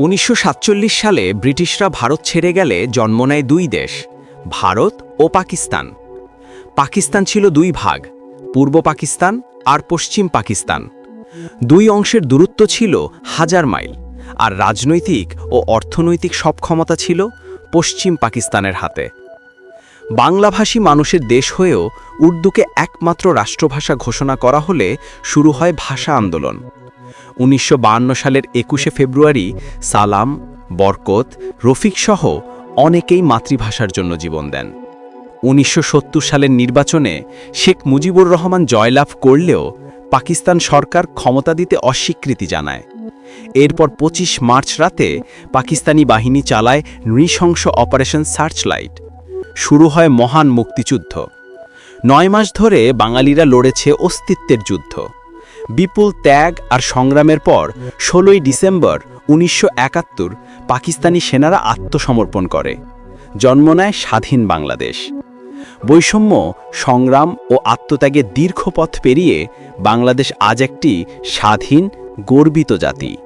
উনিশশো সাতচল্লিশ সালে ব্রিটিশরা ভারত ছেড়ে গেলে জন্ম নেয় দুই দেশ, ভারত ও পাকিস্তান। পাকিস্তান ছিল দুই ভাগ, পূর্ব পাকিস্তান আর পশ্চিম পাকিস্তান। দুই অংশের দূরত্ব ছিল হাজার মাইল আর রাজনৈতিক ও অর্থনৈতিক সব ক্ষমতা ছিল পশ্চিম পাকিস্তানের হাতে। বাংলাভাষী মানুষের দেশ হয়েও উর্দুকে একমাত্র রাষ্ট্রভাষা ঘোষণা করা হলে শুরু হয় ভাষা আন্দোলন। উনিশশো সালের একুশে ফেব্রুয়ারি সালাম, বরকত, রফিক সহ অনেকেই মাতৃভাষার জন্য জীবন দেন। উনিশশো সত্তর সালের নির্বাচনে শেখ মুজিবুর রহমান জয়লাভ করলেও পাকিস্তান সরকার ক্ষমতা দিতে অস্বীকৃতি জানায়। এরপর ২৫ মার্চ রাতে পাকিস্তানি বাহিনী চালায় নৃশংস অপারেশন সার্চলাইট। শুরু হয় মহান মুক্তিযুদ্ধ। নয় মাস ধরে বাঙালিরা লড়েছে অস্তিত্বের যুদ্ধ। বিপুল ত্যাগ আর সংগ্রামের পর, ষোলোই ডিসেম্বর উনিশশো একাত্তর পাকিস্তানি সেনারা আত্মসমর্পণ করে। জন্ম নেয় স্বাধীন বাংলাদেশ। বৈষম্য, সংগ্রাম ও আত্মত্যাগের দীর্ঘ পথ পেরিয়ে বাংলাদেশ আজ একটি স্বাধীন, গর্বিত জাতি।